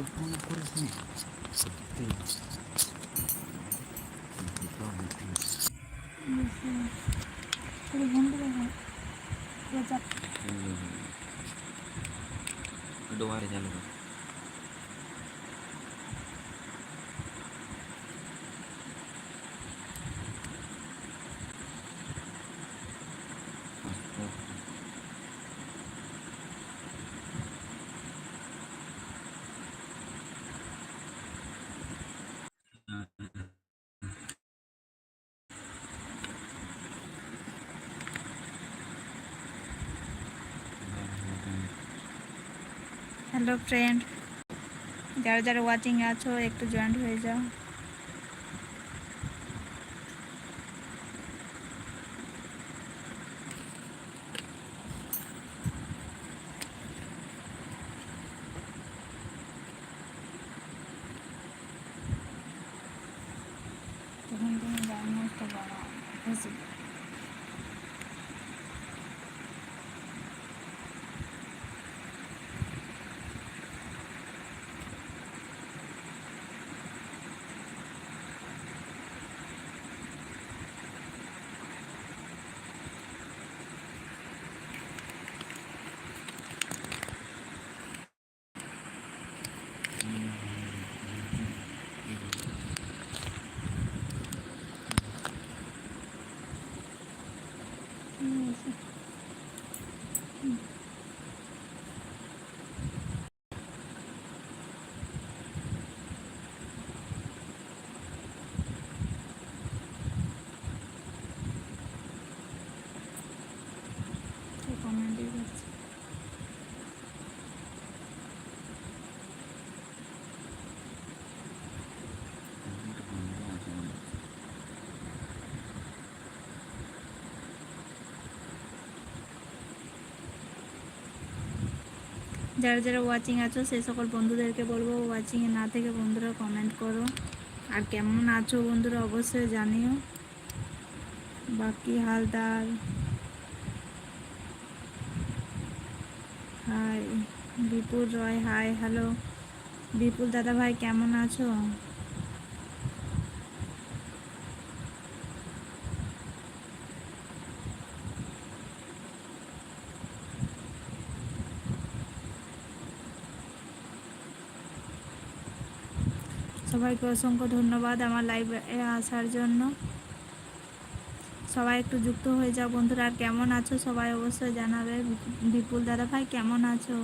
Вона корисна. Dua hari jalan. Hello friend যারা যারা watching আছো একটু জয়েন্ট হয়ে যাও। যারা যারা ওয়াচিং আছো সে সকল বন্ধুদেরকে বলব ওয়াচিংয়ে না থেকে বন্ধুরা কমেন্ট করো। আর কেমন আছো বন্ধুরা, অবশ্যই জানিও। বাকি Haldar hi, Bipul Roy, hi hello Bipul দাদা ভাই, কেমন আছো? সবাইকে অসংখ্য ধন্যবাদ আমার লাইভে আসার জন্য। সবাই একটু যুক্ত হয়ে যাও বন্ধুরা, আর কেমন আছো সবাই অবশ্যই জানাবে। বিপুল দাদা ভাই, কেমন আছো?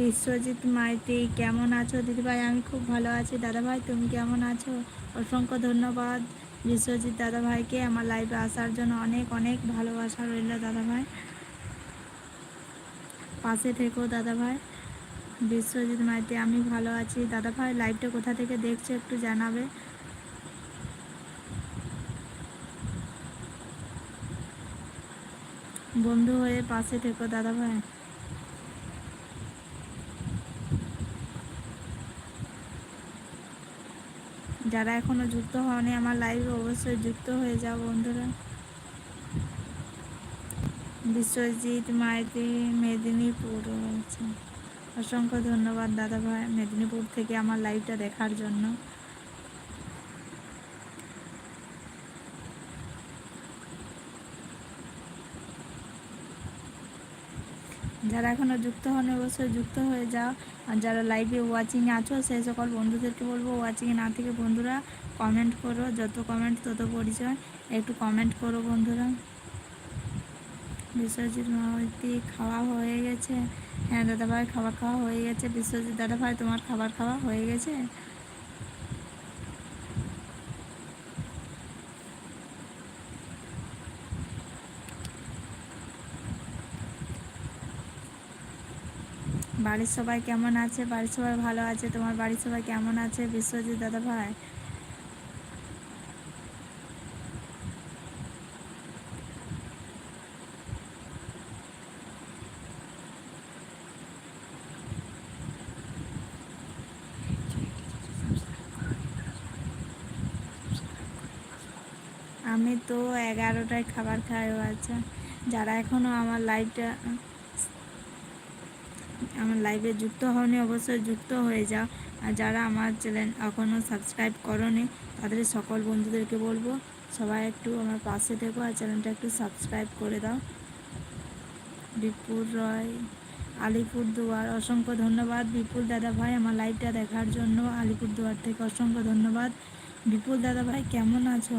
বিশ্বজিৎ মাইতি, কেমন আছো? দিদিভাই, আমি খুব ভালো আছি। দাদাভাই তুমি কেমন আছো? অসংখ্য ধন্যবাদ। বিশ্বজিৎ দাদাভাইকে আমার লাইভে আসার জন্য অনেক অনেক ভালোবাসা রইল দাদাভাই। পাশে থেকো দাদাভাই। বিশ্বজিৎ মাইতি, আমি ভালো আছি। দাদাভাই লাইভটা কোথা থেকে দেখছে একটু জানাবে। বন্ধু হয়ে পাশে থেকো দাদাভাই। যারা এখনও যুক্ত হওনি, আমার লাইভে অবশ্যই যুক্ত হয়ে যাও বন্ধুরা। বিশ্বজিৎ, মাইতি, মেদিনীপুর অসংখ্য ধন্যবাদ দাদা ভাই মেদিনীপুর থেকে আমার লাইভটা দেখার জন্য। যারা এখনও যুক্ত হন, অবশ্যই যুক্ত হয়ে যাও। আর যারা লাইভে ওয়াচিংয়ে আছো সেই সকল বন্ধুদেরকে বলব ওয়াচিংয়ে না থেকে বন্ধুরা কমেন্ট করো, যত কমেন্ট তত পরিচয়। একটু কমেন্ট করো বন্ধুরা। বিশ্বজিৎ মহাবতী খাওয়া হয়ে গেছে? হ্যাঁ দাদাভাই, খাবার খাওয়া হয়ে গেছে। বিশ্বজিৎ দাদাভাই, তোমার খাবার খাওয়া হয়ে গেছে? বাড়ির সবাই কেমন আছে? বাড়ির সবাই ভালো আছে? তোমার বাড়ির সবাই কেমন আছে? বিশ্বজিৎ দাদা ভাই? আমি তো এগারোটায় খাবার খাই, ও আচ্ছা। যারা এখনও আমার লাইভটা আমার লাইভে যুক্ত হওনি, অবশ্যই যুক্ত হয়ে যাও। আর যারা আমার চ্যানেল এখনও সাবস্ক্রাইব করনি, তাদের সকল বন্ধুদেরকে বলব, সবাই একটু আমার পাশে থেকো আর চ্যানেলটা একটু সাবস্ক্রাইব করে দাও। বিপুল রয়, আলিপুরদুয়ার, অসংখ্য ধন্যবাদ। বিপুল দাদা ভাই আমার লাইভটা দেখার জন্য আলিপুরদুয়ার থেকে অসংখ্য ধন্যবাদ। বিপুল দাদা ভাই, কেমন আছো?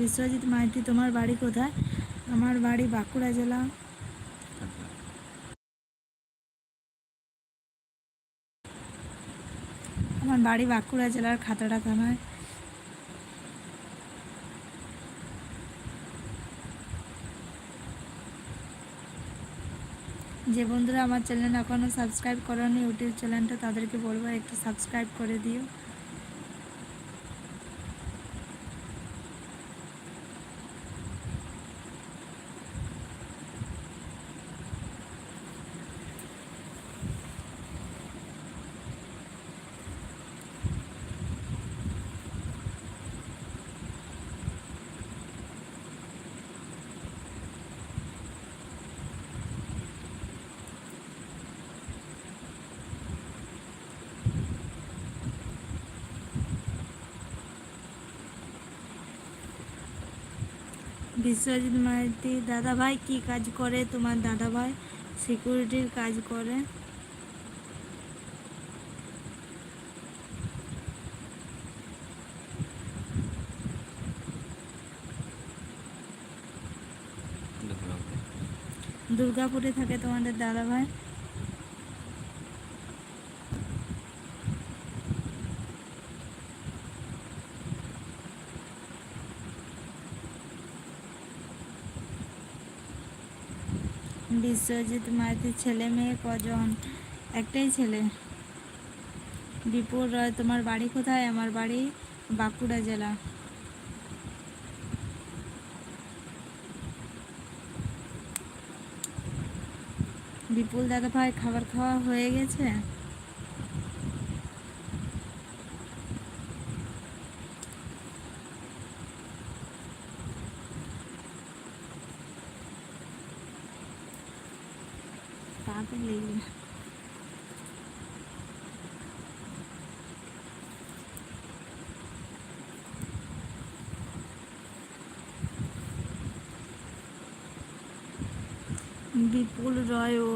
বিশ্বজিৎ মাইতি, তোমার বাড়ি কোথায়? আমার বাড়ি বাঁকুড়া জেলা তারপর আমার বাড়ি বাঁকুড়া জেলার খাতাটা থানায় যে বন্ধুরা আমার চ্যানেল এখনও সাবস্ক্রাইব করেনি ইউটিউব চ্যানেলটা তাদেরকে বলব একটু সাবস্ক্রাইব করে দিও। বিশ্বজিৎ মাইতি দাদা ভাই কী কাজ করে? তোমার দাদা ভাই সিকিউরিটির কাজ করে। দুর্গাপুরে। থাকে তোমাদের দাদা ভাই বিশ্বজিৎ মাইতি ছেলে মেয়ে কজন? একটাই ছেলে। বিপুল রয়, তোমার বাড়ি কোথায়? আমার বাড়ি বাঁকুড়া জেলা। বিপুল দাদা ভাই, খাবার খাওয়া হয়ে গেছে? বিপুল রয় ও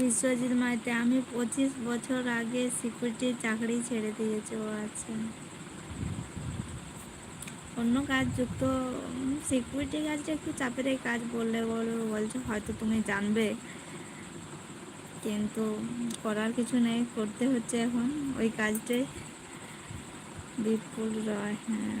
বিশ্বজিৎ মাইতে, আমি পঁচিশ বছর আগে সিকিউরিটির চাকরি ছেড়ে দিয়েছি, ও আচ্ছা অন্য কাজ যুক্ত সিকিউরিটি কাজটা একটু চাপের এই কাজ বললে বলো, বলছে হয়তো তুমি জানবে। কিন্তু করার কিছু নেই, করতে হচ্ছে এখন ওই কাজটাই। বিপুল রয় হ্যাঁ।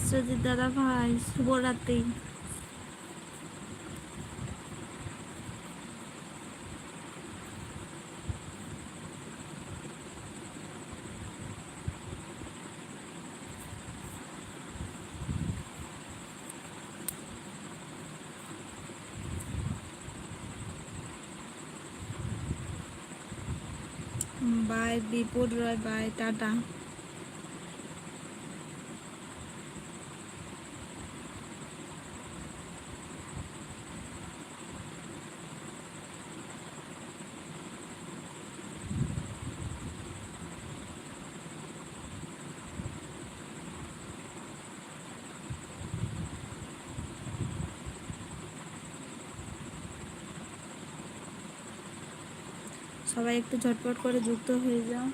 বিশ্বজিৎ দাদা ভাই শুভরাত্রি। Bye Bipul Roy bye tata. সবাই একটু ঝটপট করে যুক্ত হয়ে যাও।